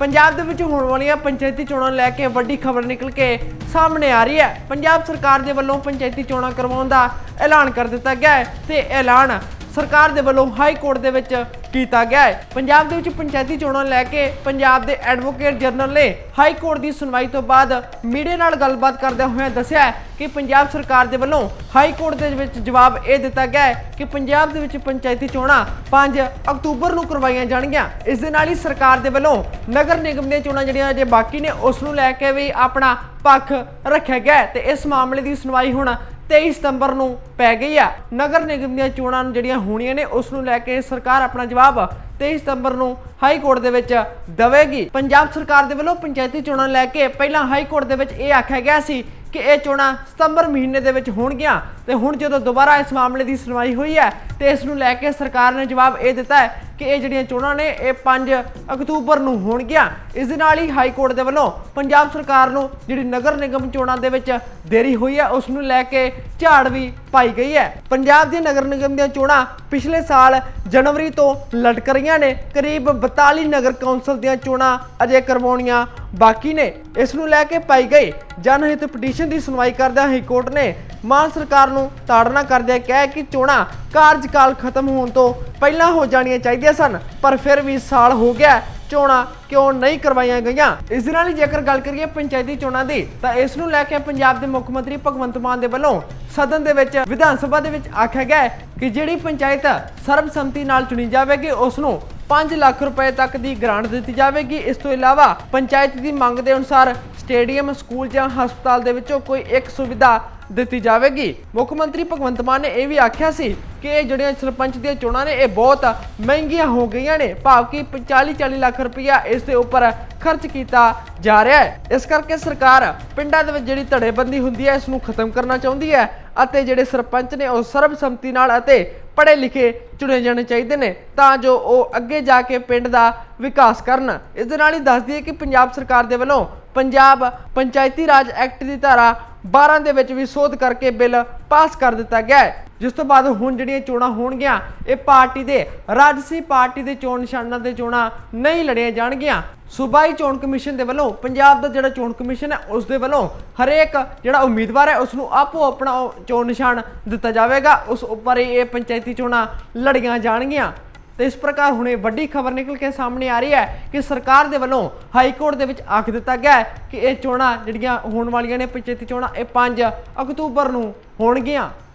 ਪੰਜਾਬ ਦੇ ਵਿੱਚ ਹੋਣ ਵਾਲੀਆਂ ਪੰਚਾਇਤੀ ਚੋਣਾਂ ਨੂੰ ਲੈ ਕੇ ਵੱਡੀ ਖਬਰ ਨਿਕਲ ਕੇ ਸਾਹਮਣੇ ਆ ਰਹੀ ਹੈ। ਪੰਜਾਬ ਸਰਕਾਰ ਦੇ ਵੱਲੋਂ ਪੰਚਾਇਤੀ ਚੋਣਾਂ ਕਰਵਾਉਣ ਦਾ ਐਲਾਨ ਕਰ ਦਿੱਤਾ ਗਿਆ ਹੈ ਤੇ ਐਲਾਨ ਸਰਕਾਰ ਦੇ ਵੱਲੋਂ ਹਾਈ ਕੋਰਟ ਦੇ ਵਿੱਚ ਕੀਤਾ ਗਿਆ ਹੈ। ਪੰਜਾਬ ਦੇ ਵਿੱਚ ਪੰਚਾਇਤੀ ਚੋਣਾਂ ਨੂੰ ਲੈ ਕੇ ਪੰਜਾਬ ਦੇ ਐਡਵੋਕੇਟ ਜਨਰਲ ਨੇ ਹਾਈ ਕੋਰਟ ਦੀ ਸੁਣਵਾਈ ਤੋਂ ਬਾਅਦ ਮੀਡੀਆ ਨਾਲ ਗੱਲਬਾਤ ਕਰਦਿਆਂ ਹੋਇਆਂ ਦੱਸਿਆ ਕਿ ਪੰਜਾਬ ਸਰਕਾਰ ਦੇ ਵੱਲੋਂ ਹਾਈ ਕੋਰਟ ਦੇ ਵਿੱਚ ਜਵਾਬ ਇਹ ਦਿੱਤਾ ਗਿਆ ਹੈ ਕਿ ਪੰਜਾਬ ਦੇ ਵਿੱਚ ਪੰਚਾਇਤੀ ਚੋਣਾਂ 5 ਅਕਤੂਬਰ ਨੂੰ ਕਰਵਾਈਆਂ ਜਾਣਗੀਆਂ। ਇਸ ਦੇ ਨਾਲ ਹੀ ਸਰਕਾਰ ਦੇ ਵੱਲੋਂ ਨਗਰ ਨਿਗਮ ਦੀਆਂ ਚੋਣਾਂ ਜਿਹੜੀਆਂ ਅਜੇ ਬਾਕੀ ਨੇ, ਉਸ ਨੂੰ ਲੈ ਕੇ ਵੀ ਆਪਣਾ ਪੱਖ ਰੱਖਿਆ ਗਿਆ ਹੈ ਤੇ ਇਸ ਮਾਮਲੇ ਦੀ ਸੁਣਵਾਈ ਹੁਣ 23 ਸਤੰਬਰ ਨੂੰ ਪੈ ਗਈ ਆ। ਨਗਰ ਨਿਗਮ ਦੀਆਂ ਚੋਣਾਂ ਨੂੰ ਜਿਹੜੀਆਂ ਹੋਣੀਆਂ ਨੇ, ਉਸ ਨੂੰ ਲੈ ਕੇ ਸਰਕਾਰ ਆਪਣਾ ਜਵਾਬ 23 ਸਤੰਬਰ ਨੂੰ ਹਾਈ ਕੋਰਟ ਦੇ ਵਿੱਚ ਦੇਵੇਗੀ। ਪੰਜਾਬ ਸਰਕਾਰ ਦੇ ਵੱਲੋਂ ਪੰਚਾਇਤੀ ਚੋਣਾਂ ਲੈ ਕੇ ਪਹਿਲਾਂ ਹਾਈ ਕੋਰਟ ਦੇ ਵਿੱਚ ਇਹ ਆਖਿਆ ਗਿਆ ਸੀ ਕਿ ਇਹ ਚੋਣਾਂ ਸਤੰਬਰ ਮਹੀਨੇ ਦੇ ਵਿੱਚ ਹੋਣਗੀਆਂ ਤੇ ਹੁਣ ਜਦੋਂ ਦੁਬਾਰਾ ਇਸ ਮਾਮਲੇ ਦੀ ਸੁਣਵਾਈ ਹੋਈ ਹੈ ਤੇ ਇਸ ਨੂੰ ਲੈ ਕੇ ਸਰਕਾਰ ਨੇ ਜਵਾਬ ਇਹ ਦਿੱਤਾ ਹੈ ਕਿ ਇਹ ਜਿਹੜੀਆਂ ਚੋਣਾਂ ਨੇ, ਇਹ 5 ਅਕਤੂਬਰ ਨੂੰ ਹੋਣਗੀਆਂ। ਇਸ ਦੇ ਨਾਲ ਹੀ ਹਾਈ ਕੋਰਟ ਦੇ ਵੱਲੋਂ ਪੰਜਾਬ ਸਰਕਾਰ ਨੂੰ ਜਿਹੜੀ ਨਗਰ ਨਿਗਮ ਚੋਣਾਂ ਦੇ ਵਿੱਚ ਦੇਰੀ ਹੋਈ ਹੈ, ਉਸ ਨੂੰ ਲੈ ਕੇ ਝਾੜ ਵੀ ਪਾਈ ਗਈ ਹੈ। ਪੰਜਾਬ ਦੀਆਂ ਨਗਰ ਨਿਗਮ ਦੀਆਂ ਚੋਣਾਂ ਪਿਛਲੇ ਸਾਲ ਜਨਵਰੀ ਤੋਂ ਲਟਕ ਰਹੀਆਂ ਨੇ। ਕਰੀਬ 42 ਨਗਰ ਕੌਂਸਲ ਦੀਆਂ ਚੋਣਾਂ ਅਜੇ ਕਰਵਾਉਣੀਆਂ ਬਾਕੀ ਨੇ। ਇਸ ਨੂੰ ਲੈ ਕੇ ਪਾਈ ਗਈ ਜਨਹਿਤ ਪਟੀਸ਼ਨ ਦੀ ਸੁਣਵਾਈ ਕਰਦਿਆਂ ਹਾਈ ਕੋਰਟ ਨੇ ਮਾਨ ਸਰਕਾਰ ਨੂੰ ਤਾੜਨਾ ਕਰਦਿਆਂ ਕਿਹਾ ਕਿ ਚੋਣਾਂ ਕਾਰਜਕਾਲ ਖਤਮ ਹੋਣ ਤੋਂ ਪਹਿਲਾਂ ਹੋ ਜਾਣੀਆਂ ਚਾਹੀਦੀਆਂ ਸਨ, ਪਰ ਫਿਰ ਵੀ ਸਾਲ ਹੋ ਗਿਆ ਚੋਣਾਂ ਕਿਉਂ ਨਹੀਂ ਕਰਵਾਈਆਂ ਗਈਆਂ? ਇਸ ਦੇ ਨਾਲ ਹੀ ਜੇਕਰ ਗੱਲ ਕਰੀਏ ਪੰਚਾਇਤੀ ਚੋਣਾਂ ਦੀ, ਤਾਂ ਇਸ ਨੂੰ ਲੈ ਕੇ ਪੰਜਾਬ ਦੇ ਮੁੱਖ ਮੰਤਰੀ ਭਗਵੰਤ ਮਾਨ ਦੇ ਵੱਲੋਂ ਸਦਨ ਦੇ ਵਿੱਚ ਵਿਧਾਨ ਸਭਾ ਦੇ ਵਿੱਚ ਆਖਿਆ ਗਿਆ ਕਿ ਜਿਹੜੀ ਪੰਚਾਇਤ ਸਰਬਸੰਮਤੀ ਨਾਲ ਚੁਣੀ ਜਾਵੇਗੀ, ਉਸ ਨੂੰ 5 ਲੱਖ ਰੁਪਏ ਤੱਕ ਦੀ ਗ੍ਰਾਂਟ ਦਿੱਤੀ ਜਾਵੇਗੀ। ਇਸ ਤੋਂ ਇਲਾਵਾ ਪੰਚਾਇਤ ਦੀ ਮੰਗ ਦੇ ਅਨੁਸਾਰ ਸਟੇਡੀਅਮ, ਸਕੂਲ ਜਾਂ ਹਸਪਤਾਲ ਦੇ ਵਿੱਚੋਂ ਕੋਈ ਇੱਕ ਸੁਵਿਧਾ ਦਿੱਤੀ ਜਾਵੇਗੀ। ਮੁੱਖ ਮੰਤਰੀ ਭਗਵੰਤ ਮਾਨ ਨੇ ਇਹ ਵੀ ਆਖਿਆ ਸੀ ਕਿ ਇਹ ਜਿਹੜੀਆਂ ਸਰਪੰਚ ਦੀਆਂ ਚੋਣਾਂ ਨੇ, ਇਹ ਬਹੁਤ ਮਹਿੰਗੀਆਂ ਹੋ ਗਈਆਂ ਨੇ। ਭਾਵ ਕਿ 40 40 ਲੱਖ ਰੁਪਇਆ ਇਸ ਦੇ ਉੱਪਰ ਖਰਚ ਕੀਤਾ ਜਾ ਰਿਹਾ ਹੈ। ਇਸ ਕਰਕੇ ਸਰਕਾਰ ਪਿੰਡਾਂ ਦੇ ਵਿੱਚ ਜਿਹੜੀ ਧੜੇਬੰਦੀ ਹੁੰਦੀ ਹੈ, ਇਸ ਨੂੰ ਖਤਮ ਕਰਨਾ ਚਾਹੁੰਦੀ ਹੈ ਅਤੇ ਜਿਹੜੇ ਸਰਪੰਚ ਨੇ, ਉਹ ਸਰਬਸੰਮਤੀ ਨਾਲ ਅਤੇ ਪੜ੍ਹੇ ਲਿਖੇ ਚੁਣੇ ਜਾਣੇ ਚਾਹੀਦੇ ਨੇ ਤਾਂ ਜੋ ਉਹ ਅੱਗੇ ਜਾ ਕੇ ਪਿੰਡ ਦਾ ਵਿਕਾਸ ਕਰਨ। ਇਸ ਦੇ ਨਾਲ ਹੀ ਦੱਸ ਦਈਏ ਕਿ ਪੰਜਾਬ ਸਰਕਾਰ ਦੇ ਵੱਲੋਂ ਪੰਜਾਬ ਪੰਚਾਇਤੀ ਰਾਜ ਐਕਟ ਦੀ ਧਾਰਾ 12 ਦੇ ਵਿੱਚ ਵੀ ਸੋਧ ਕਰਕੇ ਬਿੱਲ ਪਾਸ ਕਰ ਦਿੱਤਾ ਗਿਆ ਹੈ। ਜਿਸ ਤੋਂ ਬਾਅਦ ਹੁਣ ਜਿਹੜੀਆਂ ਚੋਣਾਂ ਹੋਣਗੀਆਂ, ਇਹ ਪਾਰਟੀ ਦੇ, ਰਾਜਸੀ ਪਾਰਟੀ ਦੇ ਚੋਣ ਨਿਸ਼ਾਨਾਂ ਤੇ ਚੋਣਾਂ ਨਹੀਂ ਲੜੀਆਂ ਜਾਣਗੀਆਂ। ਸੂਬਾਈ ਚੋਣ ਕਮਿਸ਼ਨ ਦੇ ਵੱਲੋਂ, ਪੰਜਾਬ ਦਾ ਜਿਹੜਾ ਚੋਣ ਕਮਿਸ਼ਨ ਹੈ, ਉਸ ਦੇ ਵੱਲੋਂ ਹਰੇਕ ਜਿਹੜਾ ਉਮੀਦਵਾਰ ਹੈ ਉਸ ਨੂੰ ਆਪੋ ਆਪਣਾ ਉਹ ਚੋਣ ਨਿਸ਼ਾਨ ਦਿੱਤਾ ਜਾਵੇਗਾ। ਉਸ ਉੱਪਰ ਹੀ ਇਹ ਪੰਚਾਇਤੀ ਚੋਣਾਂ ਲੜੀਆਂ ਜਾਣਗੀਆਂ। ਤੇ ਇਸ ਪ੍ਰਕਾਰ ਹੁਣੇ ਵੱਡੀ ਖਬਰ ਨਿਕਲ ਕੇ ਸਾਹਮਣੇ ਆ ਰਹੀ ਹੈ ਕਿ ਸਰਕਾਰ ਦੇ ਵੱਲੋਂ ਹਾਈ ਕੋਰਟ ਦੇ ਵਿੱਚ ਆਖ ਦਿੱਤਾ ਗਿਆ ਹੈ ਕਿ ਇਹ ਚੋਣਾਂ ਜਿਹੜੀਆਂ ਹੋਣ ਵਾਲੀਆਂ ਨੇ ਪੰਚਾਇਤੀ ਚੋਣਾਂ, ਇਹ 5 ਅਕਤੂਬਰ ਨੂੰ ਹੋਣਗੀਆਂ।